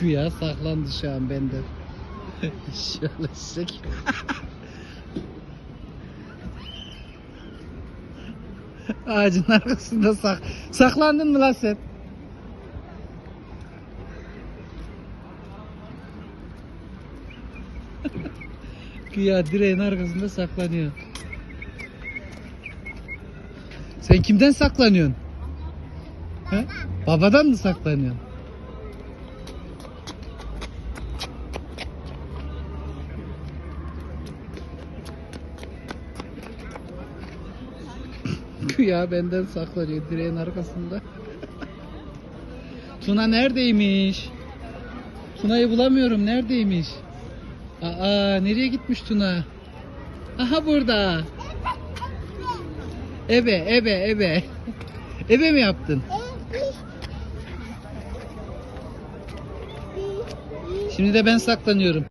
Güya saklandı şu an benden. Şöyle çek. Ağacın arkasında sak saklandın mı lan sen? Güya direğin arkasında saklanıyor. Sen kimden saklanıyorsun? He? Babadan mı saklanıyorsun? Güya benden saklanıyor direğin arkasında. Tuna neredeymiş? Tuna'yı bulamıyorum. Neredeymiş? Aa nereye gitmiş Tuna? Aha burada. Ebe, ebe, ebe. Ebe mi yaptın? Şimdi de ben saklanıyorum.